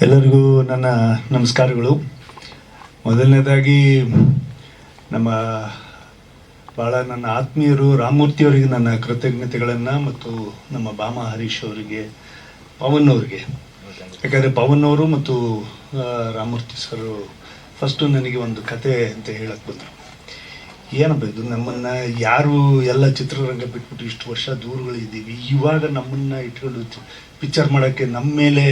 ಎಲ್ಲರಿಗೂ ನನ್ನ ನಮಸ್ಕಾರಗಳು. ಮೊದಲನೇದಾಗಿ, ನಮ್ಮ ಭಾಳ ನನ್ನ ಆತ್ಮೀಯರು, ರಾಮಮೂರ್ತಿಯವರಿಗೆ ನನ್ನ ಕೃತಜ್ಞತೆಗಳನ್ನು ಮತ್ತು ನಮ್ಮ ಬಾಮ ಹರೀಶ್ ಅವರಿಗೆ, ಪವನ್ ಅವರಿಗೆ. ಯಾಕಂದರೆ ಪವನ್ ಅವರು ಮತ್ತು ರಾಮಮೂರ್ತಿ ಸರ್ ಫಸ್ಟು ನನಗೆ ಒಂದು ಕತೆ ಅಂತ ಹೇಳಕ್ಕೆ ಬಂದರು. ಏನಪ್ಪ ಇದು? ನಮ್ಮನ್ನು ಯಾರು ಎಲ್ಲ ಚಿತ್ರರಂಗ ಬಿಟ್ಬಿಟ್ಟು ಇಷ್ಟು ವರ್ಷ ದೂರುಗಳಿದ್ದೀವಿ. ಇವಾಗ ನಮ್ಮನ್ನು ಇಟ್ಕೊಂಡು ಪಿಕ್ಚರ್ ಮಾಡೋಕ್ಕೆ ನಮ್ಮ ಮೇಲೆ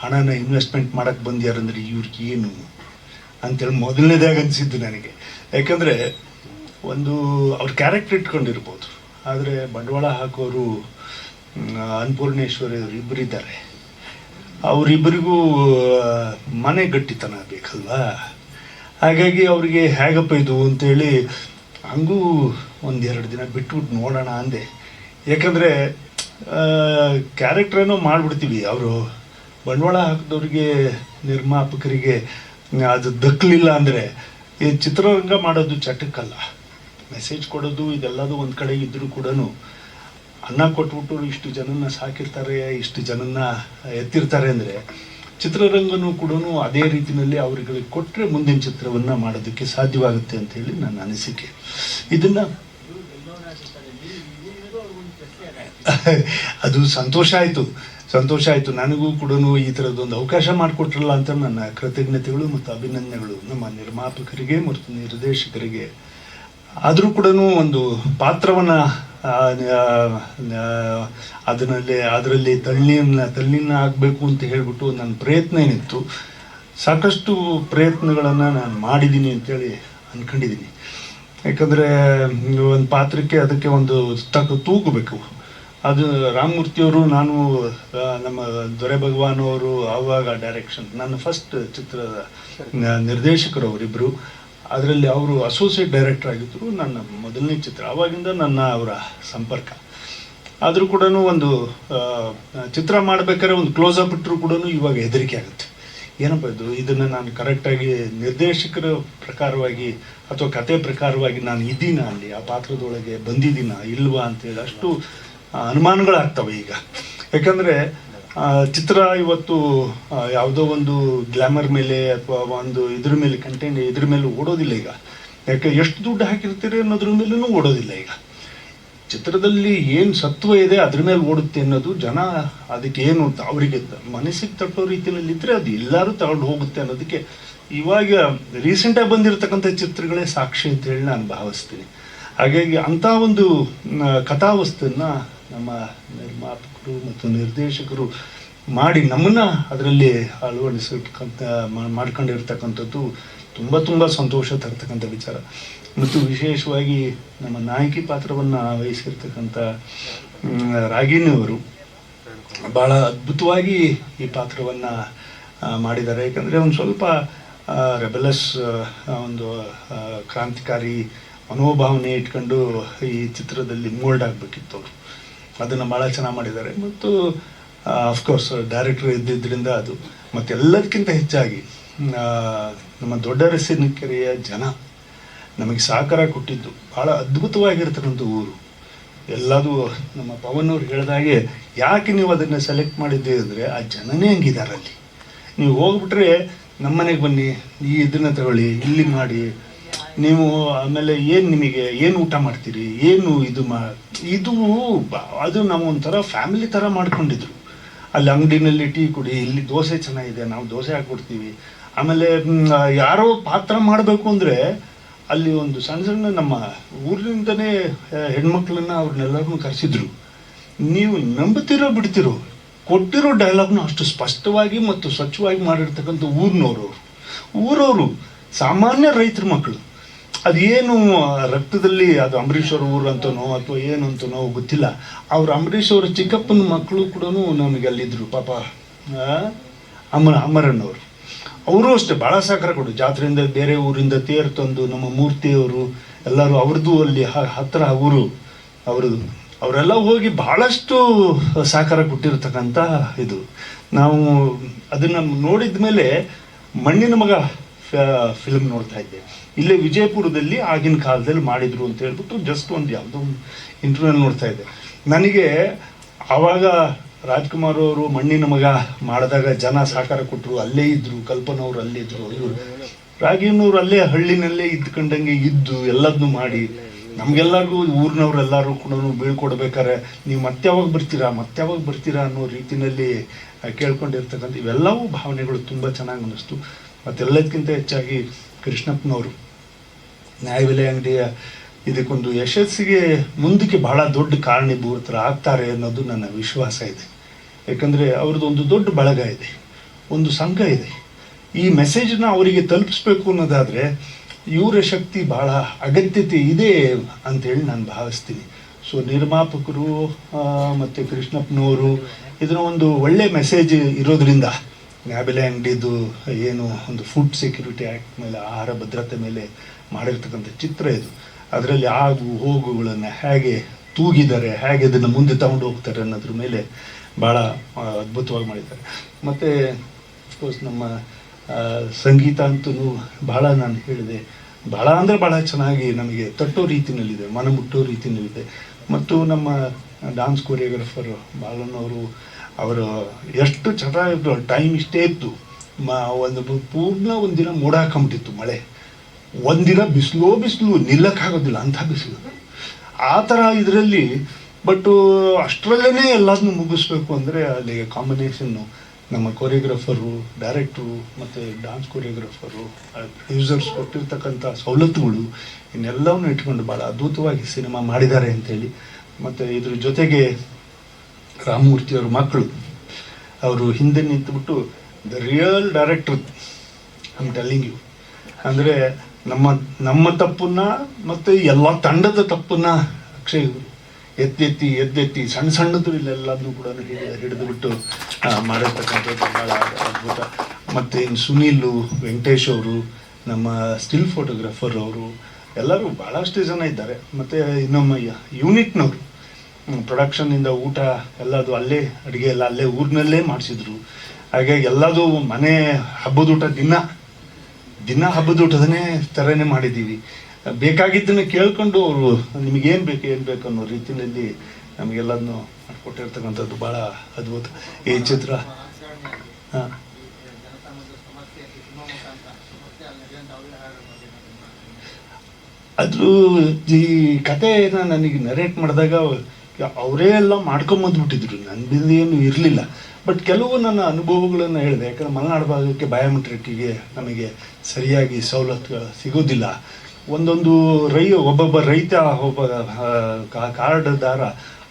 ಹಣನ ಇನ್ವೆಸ್ಟ್ಮೆಂಟ್ ಮಾಡೋಕ್ಕೆ ಬಂದ್ಯಾರಂದ್ರೆ ಇವ್ರಿಗೆ ಏನು? ಅಂತೇಳಿ ಮೊದಲನೇದಾಗ ಅನಿಸಿದ್ದು ನನಗೆ. ಯಾಕಂದರೆ ಒಂದು ಅವ್ರ ಕ್ಯಾರೆಕ್ಟರ್ ಇಟ್ಕೊಂಡಿರ್ಬೋದು. ಆದರೆ ಬಂಡವಾಳ ಹಾಕೋರು ಅನ್ನಪೂರ್ಣೇಶ್ವರಿ ಅವರು ಇಬ್ಬರಿದ್ದಾರೆ ಅವರಿಬ್ಬರಿಗೂ ಮನೆ ಗಟ್ಟಿತನ ಬೇಕಲ್ವಾ? ಹಾಗಾಗಿ ಅವರಿಗೆ ಹೇಗಪ್ಪ ಇದು ಅಂತೇಳಿ ಹಂಗೂ ಒಂದೆರಡು ದಿನ ಬಿಟ್ಬಿಟ್ಟು ನೋಡೋಣ ಅಂದೆ. ಯಾಕಂದರೆ ಕ್ಯಾರೆಕ್ಟ್ರೇನೋ ಮಾಡಿಬಿಡ್ತೀವಿ ಅವರು. ಬಂಡವಾಳ ಹಾಕಿದವ್ರಿಗೆ, ನಿರ್ಮಾಪಕರಿಗೆ ಅದು ದಕ್ಕಲಿಲ್ಲ ಅಂದರೆ ಈ ಚಿತ್ರರಂಗ ಮಾಡೋದು ಚಟಕ್ಕಲ್ಲ. ಮೆಸೇಜ್ ಕೊಡೋದು ಇದೆಲ್ಲದು ಒಂದು ಕಡೆ ಇದ್ದರೂ ಕೂಡ ಅನ್ನ ಕೊಟ್ಬಿಟ್ಟು ಇಷ್ಟು ಜನನ್ನ ಸಾಕಿರ್ತಾರೆ, ಇಷ್ಟು ಜನನ್ನ ಎತ್ತಿರ್ತಾರೆ ಅಂದರೆ ಚಿತ್ರರಂಗನೂ ಕೂಡ ಅದೇ ರೀತಿಯಲ್ಲಿ ಅವರಿಗೆ ಕೊಟ್ಟರೆ ಮುಂದಿನ ಚಿತ್ರವನ್ನು ಮಾಡೋದಕ್ಕೆ ಸಾಧ್ಯವಾಗುತ್ತೆ ಅಂತ ಹೇಳಿ ನನ್ನ ಅನಿಸಿಕೆ. ಇದನ್ನು ಅದು ಸಂತೋಷ ಆಯಿತು. ಸಂತೋಷ ಆಯಿತು. ನನಗೂ ಕೂಡ ಈ ಥರದ್ದೊಂದು ಅವಕಾಶ ಮಾಡಿಕೊಟ್ರಲ್ಲ ಅಂತ ನನ್ನ ಕೃತಜ್ಞತೆಗಳು ಮತ್ತು ಅಭಿನಂದನೆಗಳು ನಮ್ಮ ನಿರ್ಮಾಪಕರಿಗೆ ಮತ್ತು ನಿರ್ದೇಶಕರಿಗೆ. ಆದರೂ ಕೂಡ ಒಂದು ಪಾತ್ರವನ್ನು ಅದರಲ್ಲಿ ಅದರಲ್ಲಿ ತಳ್ಳಿನ ತಳ್ಳಿನ ಆಗಬೇಕು ಅಂತ ಹೇಳಿಬಿಟ್ಟು ನನ್ನ ಪ್ರಯತ್ನ ಏನಿತ್ತು, ಸಾಕಷ್ಟು ಪ್ರಯತ್ನಗಳನ್ನು ನಾನು ಮಾಡಿದ್ದೀನಿ ಅಂತೇಳಿ ಅಂದ್ಕೊಂಡಿದ್ದೀನಿ ಯಾಕಂದರೆ ಒಂದು ಪಾತ್ರಕ್ಕೆ ಅದಕ್ಕೆ ಒಂದು ತೂಗಬೇಕು ಅದು ರಾಮಮೂರ್ತಿಯವರು ನಾನು ನಮ್ಮ ದೊರೆ ಭಗವಾನ್ ಅವರು ಆವಾಗ ಡೈರೆಕ್ಷನ್ ನನ್ನ ಫಸ್ಟ್ ಚಿತ್ರದ ನಿರ್ದೇಶಕರು ಅವರಿಬ್ಬರು ಅದರಲ್ಲಿ ಅವರು ಅಸೋಸಿಯೇಟ್ ಡೈರೆಕ್ಟರ್ ಆಗಿದ್ದರು ನನ್ನ ಮೊದಲನೇ ಚಿತ್ರ. ಆವಾಗಿಂದ ನನ್ನ ಅವರ ಸಂಪರ್ಕ. ಆದರೂ ಕೂಡ ಒಂದು ಚಿತ್ರ ಮಾಡಬೇಕಾದ್ರೆ ಒಂದು ಕ್ಲೋಸ್ ಅಪ್ ಇಟ್ಟರು ಕೂಡ ಇವಾಗ ಹೆದರಿಕೆ ಆಗುತ್ತೆ. ಏನಪ್ಪ ಇದು? ಇದನ್ನು ನಾನು ಕರೆಕ್ಟಾಗಿ ನಿರ್ದೇಶಕರ ಪ್ರಕಾರವಾಗಿ ಅಥವಾ ಕತೆ ಪ್ರಕಾರವಾಗಿ ನಾನು ಇದ್ದೀನ ಅಲ್ಲಿ? ಆ ಪಾತ್ರದೊಳಗೆ ಬಂದಿದ್ದೀನ, ಇಲ್ವಾ ಅಂತೇಳಿ ಅಷ್ಟು ಅನುಮಾನಗಳಾಗ್ತವೆ ಈಗ. ಯಾಕಂದರೆ ಚಿತ್ರ ಇವತ್ತು ಯಾವುದೋ ಒಂದು ಗ್ಲಾಮರ್ ಮೇಲೆ ಅಥವಾ ಒಂದು ಇದ್ರ ಮೇಲೆ ಕಂಟೆಂಟ್ ಇದ್ರ ಮೇಲೆ ಓಡೋದಿಲ್ಲ ಈಗ. ಯಾಕೆ, ಎಷ್ಟು ದುಡ್ಡು ಹಾಕಿರ್ತೀರಿ ಅನ್ನೋದ್ರ ಮೇಲೂ ಓಡೋದಿಲ್ಲ ಈಗ. ಚಿತ್ರದಲ್ಲಿ ಏನು ಸತ್ವ ಇದೆ ಅದ್ರ ಮೇಲೆ ಓಡುತ್ತೆ ಅನ್ನೋದು ಜನ ಅದಕ್ಕೆ ಏನು ಅಂತ ಅವರಿಗೆ ಮನಸ್ಸಿಗೆ ತಟ್ಟೋ ರೀತಿಯಲ್ಲಿ ಇದ್ರೆ ಅದು ಎಲ್ಲರೂ ತಗೊಂಡು ಹೋಗುತ್ತೆ ಅನ್ನೋದಕ್ಕೆ ಇವಾಗ ರೀಸೆಂಟಾಗಿ ಬಂದಿರತಕ್ಕಂಥ ಚಿತ್ರಗಳೇ ಸಾಕ್ಷಿ ಅಂತ ಹೇಳಿ ನಾನು ಭಾವಿಸ್ತೀನಿ. ಹಾಗಾಗಿ ಅಂಥ ಒಂದು ಕಥಾವಸ್ತನ್ನ ನಮ್ಮ ನಿರ್ಮಾಪಕರು ಮತ್ತು ನಿರ್ದೇಶಕರು ಮಾಡಿ ನಮ್ಮನ್ನು ಅದರಲ್ಲಿ ಅಳವಡಿಸಿರ್ತಕ್ಕಂಥ ಮಾಡ್ಕೊಂಡಿರ್ತಕ್ಕಂಥದ್ದು ತುಂಬ ತುಂಬ ಸಂತೋಷ ತರ್ತಕ್ಕಂಥ ವಿಚಾರ. ಮತ್ತು ವಿಶೇಷವಾಗಿ ನಮ್ಮ ನಾಯಕಿ ಪಾತ್ರವನ್ನು ವಹಿಸಿರ್ತಕ್ಕಂಥ ರಾಗಿಣಿಯವರು ಭಾಳ ಅದ್ಭುತವಾಗಿ ಈ ಪಾತ್ರವನ್ನು ಮಾಡಿದ್ದಾರೆ. ಯಾಕಂದರೆ ಒಂದು ಸ್ವಲ್ಪ ರೆಬೆಲಸ್ ಒಂದು ಕ್ರಾಂತಿಕಾರಿ ಮನೋಭಾವನೆ ಇಟ್ಕೊಂಡು ಈ ಚಿತ್ರದಲ್ಲಿ ಮೋಲ್ಡ್ ಆಗಬೇಕಿತ್ತು ಅವರು. ಅದನ್ನು ಭಾಳ ಚೆನ್ನಾಗಿ ಮಾಡಿದ್ದಾರೆ. ಮತ್ತು ಅಫ್ಕೋರ್ಸ್ ಡೈರೆಕ್ಟರ್ ಇದ್ದಿದ್ದರಿಂದ ಅದು. ಮತ್ತು ಎಲ್ಲದಕ್ಕಿಂತ ಹೆಚ್ಚಾಗಿ ನಮ್ಮ ದೊಡ್ಡ ರಸಿನಕೆರೆಯ ಜನ ನಮಗೆ ಸಹಕಾರ ಕೊಟ್ಟಿದ್ದು. ಭಾಳ ಅದ್ಭುತವಾಗಿರ್ತಕ್ಕಂಥ ಊರು. ಎಲ್ಲದೂ ನಮ್ಮ ಪವನ್ ಅವ್ರು ಹೇಳಿದಾಗೆ ಯಾಕೆ ನೀವು ಅದನ್ನು ಸೆಲೆಕ್ಟ್ ಮಾಡಿದ್ದೆ ಅಂದರೆ, ಆ ಜನನೇ ಹಂಗಿದ್ದಾರೆ ಅಲ್ಲಿ ನೀವು ಹೋಗ್ಬಿಟ್ರೆ ನಮ್ಮ ಮನೆಗೆ ಬನ್ನಿ ಈ ಇದನ್ನು ತಗೊಳ್ಳಿ ಇಲ್ಲಿ ಮಾಡಿ ನೀವು ಆಮೇಲೆ ಏನು ನಿಮಗೆ, ಏನು ಊಟ ಮಾಡ್ತೀರಿ? ಏನು ಇದು ಮಾ, ಇದು ಅದು ನಾವು ಒಂಥರ ಫ್ಯಾಮಿಲಿ ಥರ ಮಾಡ್ಕೊಂಡಿದ್ರು. ಅಲ್ಲಿ ಅಂಗಡಿನಲ್ಲಿ ಟೀ ಕುಡಿ, ಇಲ್ಲಿ ದೋಸೆ ಚೆನ್ನಾಗಿದೆ, ನಾವು ದೋಸೆ ಹಾಕ್ಕೊಡ್ತೀವಿ ಆಮೇಲೆ ಯಾರೋ ಪಾತ್ರ ಮಾಡಬೇಕು ಅಂದರೆ ಅಲ್ಲಿ ಒಂದು ಸಣ್ಣ ಸಣ್ಣ ನಮ್ಮ ಊರಿನಿಂದನೇ ಹೆಣ್ಮಕ್ಳನ್ನ ಅವ್ರನ್ನೆಲ್ಲರನ್ನೂ ಕರೆಸಿದ್ರು. ನೀವು ನಂಬುತ್ತಿರೋ ಬಿಡ್ತಿರೋ, ಕೊಟ್ಟಿರೋ ಡೈಲಾಗ್ನು ಅಷ್ಟು ಸ್ಪಷ್ಟವಾಗಿ ಮತ್ತು ಸ್ವಚ್ಛವಾಗಿ ಮಾಡಿರ್ತಕ್ಕಂಥ ಊರಿನವರು ಊರವರು, ಸಾಮಾನ್ಯ ರೈತರ ಮಕ್ಕಳು ಅದೇನು ರಕ್ತದಲ್ಲಿ ಅದು ಅಂಬರೀಷ್ ಅವ್ರ ಊರು ಅಂತನೋ ಅಥವಾ ಏನು ಅಂತನೋ ಗೊತ್ತಿಲ್ಲ. ಅವ್ರ ಅಂಬರೀಷ್ ಅವರ ಚಿಕ್ಕಪ್ಪನ ಮಕ್ಕಳು ಕೂಡ ನಮಗೆ ಅಲ್ಲಿದ್ರು, ಪಾಪ ಅಮ್ಮ ಅಮರ ಅಮರಣ್ಣವರು ಅವರು ಅಷ್ಟೇ, ಭಾಳ ಸಹಕಾರ ಕೊಡು. ಜಾತ್ರೆಯಿಂದ ಬೇರೆ ಊರಿಂದ ತೇರು ತಂದು ನಮ್ಮ ಮೂರ್ತಿಯವರು ಎಲ್ಲರೂ ಅವ್ರದ್ದು ಅಲ್ಲಿ ಹತ್ರ ಊರು. ಅವ್ರದ್ದು, ಅವರೆಲ್ಲ ಹೋಗಿ ಭಾಳಷ್ಟು ಸಹಕಾರ ಕೊಟ್ಟಿರ್ತಕ್ಕಂಥ ಇದು. ನಾವು ಅದನ್ನು ನೋಡಿದ ಮೇಲೆ ಮಣ್ಣಿನ ಮಗ ಫಿಲ್ಮ್ ನೋಡ್ತಾ ಇದ್ದೆ. ಇಲ್ಲೇ ವಿಜಯಪುರದಲ್ಲಿ ಆಗಿನ ಕಾಲದಲ್ಲಿ ಮಾಡಿದ್ರು ಅಂತ ಹೇಳ್ಬಿಟ್ಟು ಜಸ್ಟ್ ಒಂದು ಯಾವುದೋ ಒಂದು ಇಂಟರ್ವ್ಯೂನಲ್ಲಿ ನೋಡ್ತಾ ಇದ್ದೆ. ನನಗೆ ಆವಾಗ ರಾಜ್ಕುಮಾರ್ ಅವರು ಮಣ್ಣಿನ ಮಗ ಮಾಡಿದಾಗ ಜನ ಸಹಕಾರ ಕೊಟ್ಟರು, ಅಲ್ಲೇ ಇದ್ದರು ಕಲ್ಪನಾ ಅವರು ಅಲ್ಲೇ ಇದ್ರು, ಇವರು ರಾಗಿನವ್ರು ಅಲ್ಲೇ ಹಳ್ಳಿನಲ್ಲೇ ಇದ್ಕೊಂಡಂಗೆ ಇದ್ದು ಎಲ್ಲದನ್ನು ಮಾಡಿ, ನಮ್ಗೆಲ್ಲರಿಗೂ ಊರಿನವ್ರು ಎಲ್ಲರೂ ಕೂಡ ಬೀಳ್ಕೊಡ್ಬೇಕಾರೆ ನೀವು ಮತ್ತೆ ಯಾವಾಗ ಬರ್ತೀರಾ, ಮತ್ತೆ ಯಾವಾಗ ಬರ್ತೀರಾ ಅನ್ನೋ ರೀತಿಯಲ್ಲಿ ಕೇಳ್ಕೊಂಡಿರ್ತಕ್ಕಂಥ ಇವೆಲ್ಲವೂ ಭಾವನೆಗಳು ತುಂಬ ಚೆನ್ನಾಗಿ ಅನ್ನಿಸ್ತು. ಮತ್ತೆಲ್ಲದಕ್ಕಿಂತ ಹೆಚ್ಚಾಗಿ ಕೃಷ್ಣಪ್ಪನವರು ನ್ಯಾಯಬೆಲೆ ಅಂಗಡಿಯ ಇದಕ್ಕೊಂದು ಯಶಸ್ಸಿಗೆ ಮುಂದಕ್ಕೆ ಬಹಳ ದೊಡ್ಡ ಕಾರಣೀಭೂತರು ಆಗ್ತಾರೆ ಅನ್ನೋದು ನನ್ನ ವಿಶ್ವಾಸ ಇದೆ. ಯಾಕಂದರೆ ಅವ್ರದ್ದು ಒಂದು ದೊಡ್ಡ ಬಳಗ ಇದೆ, ಒಂದು ಸಂಘ ಇದೆ. ಈ ಮೆಸೇಜನ್ನ ಅವರಿಗೆ ತಲುಪಿಸ್ಬೇಕು ಅನ್ನೋದಾದರೆ ಇವರ ಶಕ್ತಿ ಬಹಳ ಅಗತ್ಯತೆ ಇದೆ ಅಂತೇಳಿ ನಾನು ಭಾವಿಸ್ತೀನಿ. ಸೊ ನಿರ್ಮಾಪಕರು ಮತ್ತು ಕೃಷ್ಣಪ್ಪನವರು ಇದನ್ನ ಒಂದು ಒಳ್ಳೆ ಮೆಸೇಜ್ ಇರೋದ್ರಿಂದ ನ್ಯಾಬೆಲೆ ಅಂಗಡಿದು ಏನು ಒಂದು ಫುಡ್ ಸೆಕ್ಯೂರಿಟಿ ಆ್ಯಕ್ಟ್ ಮೇಲೆ, ಆಹಾರ ಭದ್ರತೆ ಮೇಲೆ ಮಾಡಿರ್ತಕ್ಕಂಥ ಚಿತ್ರ ಇದು. ಅದರಲ್ಲಿ ಆಗು ಹೋಗುಗಳನ್ನು ಹೇಗೆ ತೂಗಿದ್ದಾರೆ ಹೇಗೆ ಅದನ್ನು ಮುಂದೆ ತಗೊಂಡು ಹೋಗ್ತಾರೆ ಅನ್ನೋದ್ರ ಮೇಲೆ ಭಾಳ ಅದ್ಭುತವಾಗಿ ಮಾಡಿದ್ದಾರೆ. ಮತ್ತು ಅಫ್ಕೋರ್ಸ್ ನಮ್ಮ ಸಂಗೀತ ಅಂತೂ ಭಾಳ ನಾನು ಹೇಳಿದೆ. ಭಾಳ ಅಂದರೆ ಭಾಳ ಚೆನ್ನಾಗಿ ನಮಗೆ ತಟ್ಟೋ ರೀತಿಯಲ್ಲಿದೆ ಮನ ಮುಟ್ಟೋ ರೀತಿಯಲ್ಲಿದೆ ಮತ್ತು ನಮ್ಮ ಡಾನ್ಸ್ ಕೊರಿಯೋಗ್ರಫರು ಬಾಲನ್ ಅವರು ಎಷ್ಟು ಚೆನ್ನಾಗಿದ್ರು ಟೈಮ್ ಇಷ್ಟೇ ಇತ್ತು. ಮ, ಒಂದು ಪೂರ್ಣ ಒಂದಿನ ಮೋಡ ಹಾಕೊಂಬಿಟ್ಟಿತ್ತು ಮಳೆ. ಒಂದಿನ ಬಿಸಿಲು ಬಿಸಿಲು ನಿಲ್ಲಕ್ಕಾಗೋದಿಲ್ಲ ಅಂಥ ಬಿಸಿಲು. ಆ ಥರ ಇದರಲ್ಲಿ ಬಟ್ ಅಷ್ಟರಲ್ಲೇ ಎಲ್ಲದನ್ನು ಮುಗಿಸ್ಬೇಕು ಅಂದರೆ ಅಲ್ಲಿ ಕಾಂಬಿನೇಷನ್ನು ನಮ್ಮ ಕೊರಿಯೋಗ್ರಫರು ಡೈರೆಕ್ಟ್ರು ಮತ್ತು ಡ್ಯಾನ್ಸ್ ಕೊರಿಯೋಗ್ರಫರು ಪ್ರೊಡ್ಯೂಸರ್ಸ್ ಕೊಟ್ಟಿರ್ತಕ್ಕಂಥ ಸವಲತ್ತುಗಳು ಇನ್ನೆಲ್ಲವನ್ನು ಇಟ್ಕೊಂಡು ಭಾಳ ಅದ್ಭುತವಾಗಿ ಸಿನಿಮಾ ಮಾಡಿದ್ದಾರೆ ಅಂತೇಳಿ. ಮತ್ತು ಇದ್ರ ಜೊತೆಗೆ ರಾಮಮೂರ್ತಿಯವ್ರ ಮಕ್ಕಳು. ಅವರು ಹಿಂದೆ ನಿಂತುಬಿಟ್ಟು the real director I'm telling you ಅಂದರೆ ನಮ್ಮ ನಮ್ಮ ತಪ್ಪನ್ನ ಮತ್ತು ಎಲ್ಲ ತಂಡದ ತಪ್ಪನ್ನ ಅಕ್ಷಯ್ ಎತ್ತೆತ್ತಿ ಎದ್ದೆತ್ತಿ ಸಣ್ಣ ಸಣ್ಣದು ಇಲ್ಲೆಲ್ಲದನ್ನು ಕೂಡ ಹಿಡಿದು, ಹಿಡಿದುಬಿಟ್ಟು ಮಾಡಿರ್ತಕ್ಕಂಥದ್ದು ಭಾಳ ಅದ್ಭುತ. ಮತ್ತು ಇನ್ನು ಸುನೀಲು ವೆಂಕಟೇಶ್ ಅವರು, ನಮ್ಮ ಸ್ಟಿಲ್ ಫೋಟೋಗ್ರಾಫರ್ ಅವರು, ಎಲ್ಲರೂ ಭಾಳಷ್ಟು ಜನ ಇದ್ದಾರೆ. ಮತ್ತು ಇನ್ನೊಮ್ಮ ಯೂನಿಟ್ನವರು. ಪ್ರೊಡಕ್ಷನ್ನಿಂದ ಊಟ ಎಲ್ಲದು ಅಲ್ಲೇ, ಅಡಿಗೆ ಎಲ್ಲ ಅಲ್ಲೇ ಊರಿನಲ್ಲೇ ಮಾಡಿಸಿದ್ರು. ಹಾಗೆ ಎಲ್ಲದು ಮನೆ ಹಬ್ಬದ ಊಟ ದಿನ ದಿನ ಹಬ್ಬದ ಊಟದನ್ನೇ ಥರನೇ ಮಾಡಿದ್ದೀವಿ. ಬೇಕಾಗಿದ್ದನ್ನು ಕೇಳ್ಕೊಂಡು ಅವರು, ನಿಮಗೇನು ಬೇಕು, ಏನು ಬೇಕು ಅನ್ನೋ ರೀತಿಯಲ್ಲಿ ನಮಗೆಲ್ಲದನ್ನು ಮಾಡಿಕೊಟ್ಟಿರ್ತಕ್ಕಂಥದ್ದು ಭಾಳ ಅದ್ಭುತ. ಈ ಚಿತ್ರ, ಹಾಂ. ಈ ಕಥೆನ ನನಗೆ ನರೇಟ್ ಮಾಡಿದಾಗ ಅವರೇ ಎಲ್ಲ ಮಾಡ್ಕೊಂಬಂದ್ಬಿಟ್ಟಿದ್ರು ನನ್ನ ಏನು ಇರಲಿಲ್ಲ. ಬಟ್ ಕೆಲವು ನನ್ನ ಅನುಭವಗಳನ್ನು ಹೇಳಿದೆ. ಯಾಕಂದ್ರೆ ಮಲೆನಾಡು ಭಾಗಕ್ಕೆ ಬಯೋಮೆಟ್ರಿಕ್ಕಿಗೆ ನಮಗೆ ಸರಿಯಾಗಿ ಸವಲತ್ತುಗಳು ಸಿಗೋದಿಲ್ಲ. ಒಂದೊಂದು ರೈ, ಒಬ್ಬೊಬ್ಬ ರೈತ, ಒಬ್ಬ ಕಾರ್ಡ್ ದಾರ ಕಾರ್ಡ್ದಾರ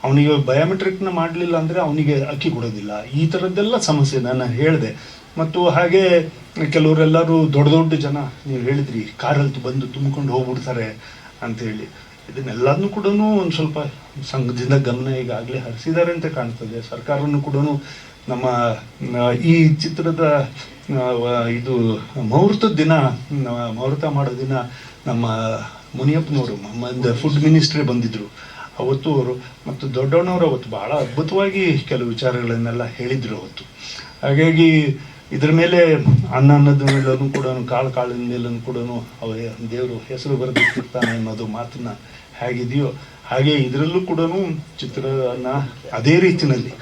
ಅವನಿಗೆ ಬಯೋಮೆಟ್ರಿಕ್ನ ಮಾಡಲಿಲ್ಲ ಅಂದರೆ ಅವನಿಗೆ ಅಕ್ಕಿ ಕೊಡೋದಿಲ್ಲ. ಈ ಥರದ್ದೆಲ್ಲ ಸಮಸ್ಯೆ ನಾನು ಹೇಳಿದೆ. ಮತ್ತು ಹಾಗೆ ಕೆಲವರೆಲ್ಲರೂ ದೊಡ್ಡ ದೊಡ್ಡ ಜನ ನೀವು ಹೇಳಿದ್ರಿ, ಕಾರಲ್ಲಿ ಬಂದು ತುಂಬಿಕೊಂಡು ಹೋಗ್ಬಿಡ್ತಾರೆ ಅಂತೇಳಿ. ಇದನ್ನೆಲ್ಲದನ್ನು ಕೂಡ ಒಂದು ಸ್ವಲ್ಪ ಸಂಘದಿಂದ ಗಮನ ಈಗಾಗಲೇ ಹರಿಸಿದ್ದಾರೆ ಅಂತ ಕಾಣ್ತದೆ. ಸರ್ಕಾರವನ್ನು ಕೂಡ ನಮ್ಮ ಈ ಚಿತ್ರದ ಇದು ಮುಹೂರ್ತದ ದಿನ ಮುಹೂರ್ತ ಮಾಡೋ ದಿನ ನಮ್ಮ ಮುನಿಯಪ್ಪನವರು ಫುಡ್ ಮಿನಿಸ್ಟ್ರಿ ಬಂದಿದ್ರು. ಅವತ್ತು ಅವರು, ಮತ್ತು ದೊಡ್ಡವನವರು ಅವತ್ತು ಬಹಳ ಅದ್ಭುತವಾಗಿ ಕೆಲವು ವಿಚಾರಗಳನ್ನೆಲ್ಲ ಹೇಳಿದ್ರು ಅವತ್ತು. ಹಾಗಾಗಿ ಇದ್ರ ಮೇಲೆ ಅನ್ನ ಅನ್ನದ ಮೇಲೂ ಕೂಡ ಕಾಳು ಕಾಳಿನ ಮೇಲೂ ಕೂಡ ಅವರೇ ದೇವರು ಹೆಸರು ಬರೆದಿಟ್ಟಿರ್ತಾನೆ ಅನ್ನೋದು ಮಾತನ್ನ ಹೇಗಿದೆಯೋ, ಹಾಗೆ ಇದರಲ್ಲೂ ಕೂಡ ಚಿತ್ರನ ಅದೇ ರೀತಿಯಲ್ಲಿ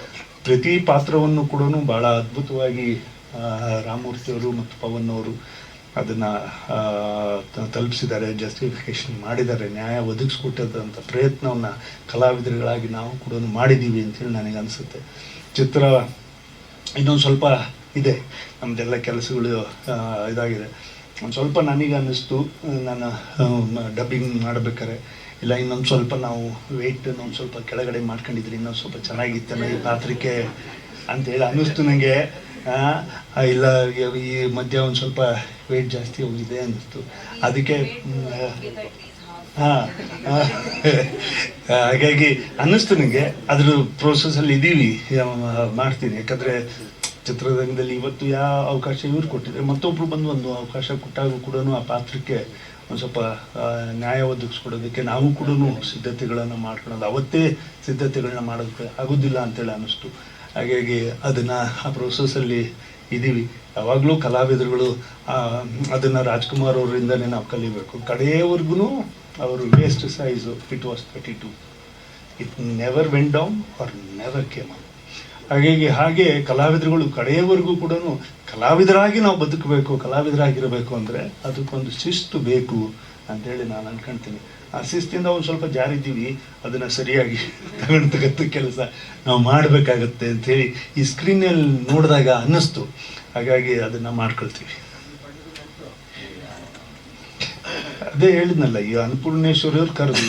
ಪ್ರತಿ ಪಾತ್ರವನ್ನು ಕೂಡ ಬಹಳ ಅದ್ಭುತವಾಗಿ ರಾಮಮೂರ್ತಿಯವರು ಮತ್ತು ಪವನ್ ಅವರು ಅದನ್ನು ತಲುಪಿಸಿದ್ದಾರೆ ಜಸ್ಟಿಫಿಕೇಶನ್ ಮಾಡಿದ್ದಾರೆ, ನ್ಯಾಯ ಒದಗಿಸ್ಕೊಟ್ಟದಂಥ ಪ್ರಯತ್ನವನ್ನು ಕಲಾವಿದರುಗಳಾಗಿ ನಾವು ಕೂಡ ಮಾಡಿದ್ದೀವಿ ಅಂತೇಳಿ ನನಗೆ ಅನಿಸುತ್ತೆ. ಚಿತ್ರ ಇನ್ನೊಂದು ಸ್ವಲ್ಪ ಇದೆ ನಮ್ಮದೆಲ್ಲ ಕೆಲಸಗಳು ಇದಾಗಿದೆ. ಒಂದು ಸ್ವಲ್ಪ ನನಗೆ ಅನ್ನಿಸ್ತು ನಾನು ಡಬ್ಬಿಂಗ್ ಮಾಡಬೇಕಾರೆ ಇಲ್ಲ ಇನ್ನೊಂದು ಸ್ವಲ್ಪ ನಾವು ವೆಯ್ಟ್ ಒಂದು ಸ್ವಲ್ಪ ಕೆಳಗಡೆ ಮಾಡ್ಕೊಂಡಿದ್ರಿ ಇನ್ನೊಂದು ಸ್ವಲ್ಪ ಚೆನ್ನಾಗಿತ್ತೇನೋ ಈ ಪಾತ್ರಕ್ಕೆ ಅಂತೇಳಿ ಅನ್ನಿಸ್ತು ನನಗೆ ಇಲ್ಲ ಈ- ಮಧ್ಯ ಒಂದು ಸ್ವಲ್ಪ ವೆಯ್ಟ್ ಜಾಸ್ತಿ ಹೋಗಿದೆ ಅನ್ನಿಸ್ತು. ಅದಕ್ಕೆ ಹಾಂ ಹಾಗಾಗಿ ಅನ್ನಿಸ್ತು ನನಗೆ ಅದ್ರ ಪ್ರೋಸೆಸಲ್ಲಿ ಇದ್ದೀವಿ ಮಾಡ್ತೀನಿ. ಯಾಕಂದರೆ ಚಿತ್ರರಂಗದಲ್ಲಿ ಇವತ್ತು ಯಾವ ಅವಕಾಶ ಇವ್ರು ಕೊಟ್ಟಿದ್ರೆ ಮತ್ತೊಬ್ರು ಬಂದು ಒಂದು ಅವಕಾಶ ಕೊಟ್ಟಾಗ ಕೂಡ ಆ ಪಾತ್ರಕ್ಕೆ ಒಂದು ಸ್ವಲ್ಪ ನ್ಯಾಯ ಒದಗಿಸ್ಕೊಡೋದಕ್ಕೆ ನಾವು ಕೂಡ ಸಿದ್ಧತೆಗಳನ್ನು ಮಾಡ್ಕೊಳ್ಳೋದು. ಅವತ್ತೇ ಸಿದ್ಧತೆಗಳನ್ನ ಮಾಡೋದಕ್ಕೆ ಆಗೋದಿಲ್ಲ ಅಂತೇಳಿ ಅನ್ನಿಸ್ತು. ಹಾಗಾಗಿ ಅದನ್ನು ಆ ಪ್ರೋಸೆಸಲ್ಲಿ ಇದ್ದೀವಿ ಯಾವಾಗಲೂ ಕಲಾವಿದರುಗಳು ಅದನ್ನು ರಾಜ್ಕುಮಾರ್ ಅವರಿಂದನೇ ನಾವು ಕಲಿಬೇಕು. ಕಡೆಯವರೆಗೂ ಅವರು waist size it was thirty two it never went down or never came up ಹಾಗಾಗಿ ಹಾಗೆ ಕಲಾವಿದರುಗಳು ಕಡೆಯವರೆಗೂ ಕೂಡ ಕಲಾವಿದರಾಗಿ ನಾವು ಬದುಕಬೇಕು, ಕಲಾವಿದರಾಗಿರಬೇಕು ಅಂದರೆ ಅದಕ್ಕೊಂದು ಶಿಸ್ತು ಬೇಕು ಅಂತೇಳಿ ನಾನು ಅನ್ಕೊಂತೀನಿ. ಆ ಶಿಸ್ತಿಂದ ಒಂದು ಸ್ವಲ್ಪ ಜಾರಿದ್ದೀವಿ, ಅದನ್ನು ಸರಿಯಾಗಿ ತಗೊಳ್ತಕ್ಕಂಥ ಕೆಲಸ ನಾವು ಮಾಡಬೇಕಾಗತ್ತೆ ಅಂಥೇಳಿ ಈ ಸ್ಕ್ರೀನಲ್ಲಿ ನೋಡಿದಾಗ ಅನ್ನಿಸ್ತು. ಹಾಗಾಗಿ ಅದನ್ನು ಮಾಡ್ಕೊಳ್ತೀವಿ. ಅದೇ ಹೇಳಿದ್ನಲ್ಲ, ಈ ಅನ್ನಪೂರ್ಣೇಶ್ವರಿಯವ್ರು ಕರೆದು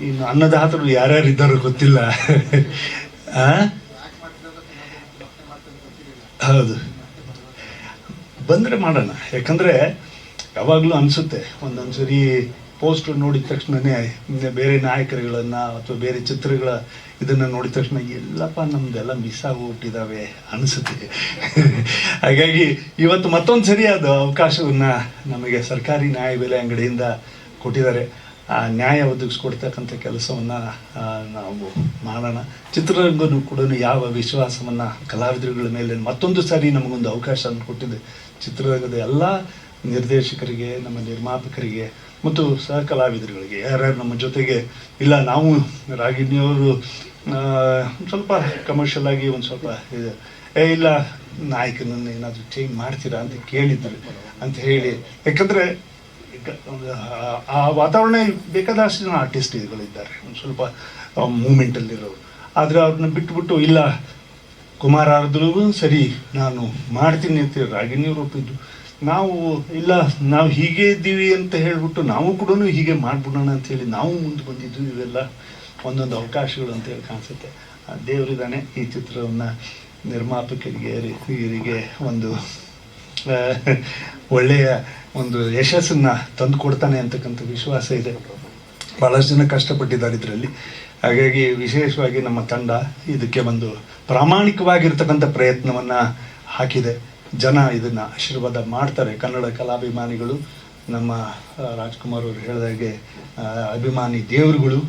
ಇನ್ನು ಅನ್ನದಾತರು ಯಾರ್ಯಾರು ಇದ್ದಾರೋ ಗೊತ್ತಿಲ್ಲ. ಆ? ಹೌದು. ಬಂದರೆ ಮಾಡೋಣ. ಯಾಕಂದರೆ ಯಾವಾಗಲೂ ಅನಿಸುತ್ತೆ ಒಂದೊಂದು ಸರಿ ಪೋಸ್ಟ್ ನೋಡಿದ ತಕ್ಷಣನೇ ಬೇರೆ ನಾಯಕರುಗಳನ್ನು ಅಥವಾ ಬೇರೆ ಚಿತ್ರಗಳ ಇದನ್ನು ನೋಡಿದ ತಕ್ಷಣ, ಎಲ್ಲಪ್ಪ ನಮ್ದೆಲ್ಲ ಮಿಸ್ ಆಗೋಗ್ಬಿಟ್ಟಿದ್ದಾವೆ ಅನಿಸುತ್ತೆ. ಹಾಗಾಗಿ ಇವತ್ತು ಮತ್ತೊಂದು ಅದು ಅವಕಾಶವನ್ನು ನಮಗೆ ಸರ್ಕಾರಿ ನ್ಯಾಯಬೆಲೆ ಅಂಗಡಿಯಿಂದ ಕೊಟ್ಟಿದ್ದಾರೆ. ನ್ಯಾಯ ಒದಗಿಸ್ಕೊಡ್ತಕ್ಕಂಥ ಕೆಲಸವನ್ನು ನಾವು ಮಾಡೋಣ. ಚಿತ್ರರಂಗನೂ ಕೂಡ ಯಾವ ವಿಶ್ವಾಸವನ್ನು ಕಲಾವಿದರುಗಳ ಮೇಲೆ ಮತ್ತೊಂದು ಸಾರಿ ನಮಗೊಂದು ಅವಕಾಶ ಕೊಟ್ಟಿದೆ. ಚಿತ್ರರಂಗದ ಎಲ್ಲ ನಿರ್ದೇಶಕರಿಗೆ ನಮ್ಮ ನಿರ್ಮಾಪಕರಿಗೆ ಮತ್ತು ಸಹ ಕಲಾವಿದರುಗಳಿಗೆ ಯಾರ್ಯಾರು ನಮ್ಮ ಜೊತೆಗೆ ಇಲ್ಲ ನಾವು ರಾಗಿಣಿಯವರು ಆ, ಸ್ವಲ್ಪ ಕಮರ್ಷಿಯಲ್ ಆಗಿ ಒಂದು ಸ್ವಲ್ಪ ಏ ಇಲ್ಲ ನಾಯಕನನ್ನು ಏನಾದರೂ ಚೇಂಜ್ ಮಾಡ್ತೀರಾ ಅಂತ ಕೇಳಿದ್ರು. ಅಂತ ಹೇಳಿ ಯಾಕಂದರೆ ಆ- ವಾತಾವರಣ ಬೇಕಾದಷ್ಟು ಜನ ಆರ್ಟಿಸ್ಟ್ಗಳಿದ್ದಾರೆ ಒಂದು ಸ್ವಲ್ಪ ಮೂಮೆಂಟಲ್ಲಿರೋರು ಆದರೆ ಅವ್ರನ್ನ ಬಿಟ್ಬಿಟ್ಟು, ಇಲ್ಲ, ಕುಮಾರ ಸರಿ, ನಾನು ಮಾಡ್ತೀನಿ ಅಂತ ರಾಗಿಣಿ ಒಪ್ಪಿದ್ದು ನಾವು, ಇಲ್ಲ, ನಾವು ಹೀಗೆ ಇದ್ದೀವಿ ಅಂತ ಹೇಳ್ಬಿಟ್ಟು ನಾವು ಕೂಡ ಹೀಗೆ ಮಾಡ್ಬಿಡೋಣ ಅಂತೇಳಿ ನಾವು ಮುಂದೆ ಬಂದಿದ್ದು, ಇವೆಲ್ಲ ಒಂದೊಂದು ಅವಕಾಶಗಳು ಅಂತೇಳಿ ಕಾಣಿಸುತ್ತೆ. ದೇವರಿದ್ದಾನೆ ಈ ಚಿತ್ರವನ್ನು ನಿರ್ಮಾಪಕರಿಗೆ ಇವರಿಗೆ ಒಂದು ಒಳ್ಳೆಯ ಒಂದು ಯಶಸ್ಸನ್ನು ತಂದು ಕೊಡ್ತಾನೆ ಅಂತಕ್ಕಂಥ ವಿಶ್ವಾಸ ಇದೆ. ಭಾಳಷ್ಟು ಜನ ಕಷ್ಟಪಟ್ಟಿದ್ದಾರೆ ಇದರಲ್ಲಿ. ಹಾಗಾಗಿ ವಿಶೇಷವಾಗಿ ನಮ್ಮ ತಂಡ ಇದಕ್ಕೆ ಒಂದು ಪ್ರಾಮಾಣಿಕವಾಗಿರ್ತಕ್ಕಂಥ ಪ್ರಯತ್ನವನ್ನು ಹಾಕಿದೆ. ಜನ ಇದನ್ನು ಆಶೀರ್ವಾದ ಮಾಡ್ತಾರೆ. ಕನ್ನಡ ಕಲಾಭಿಮಾನಿಗಳು, ನಮ್ಮ ರಾಜ್ಕುಮಾರ್ ಅವರು ಹೇಳಿದಾಗೆ ಅಭಿಮಾನಿ ದೇವರುಗಳು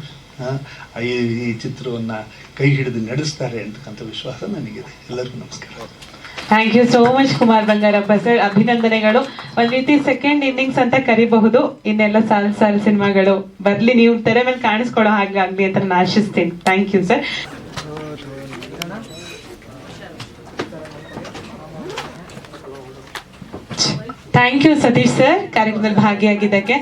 ಈ ಈ ಚಿತ್ರವನ್ನು ಕೈ ಹಿಡಿದು ನಡೆಸ್ತಾರೆ ಅಂತಕ್ಕಂಥ ವಿಶ್ವಾಸ ನನಗಿದೆ. ಎಲ್ಲರಿಗೂ ನಮಸ್ಕಾರ. Thank you so much Kumar Bangarappa sir ಅಭಿನಂದನೆಗಳು ಒಂದ್ ರೀತಿ ಸೆಕೆಂಡ್ ಇನ್ನಿಂಗ್ಸ್ ಅಂತ ಕರಿಬಹುದು. ಇನ್ನೆಲ್ಲ ಸಾಲ್ ಸಾಲ್ ಸಿನಿಮಾಗಳು. ಬರ್ಲಿ, ನೀವು ತೆರೆ ಮೇಲೆ ಕಾಣಿಸ್ಕೊಳ್ಳೋ ಹಾಗೆ ಆಗ್ಲಿ ಅಂತ ನಾನು ಆಶಿಸ್ತೀನಿ. Thank you sir thank you Satish sir ಕಾರ್ಯಕ್ರಮದಲ್ಲಿ ಭಾಗಿಯಾಗಿದ್ದಕ್ಕೆ.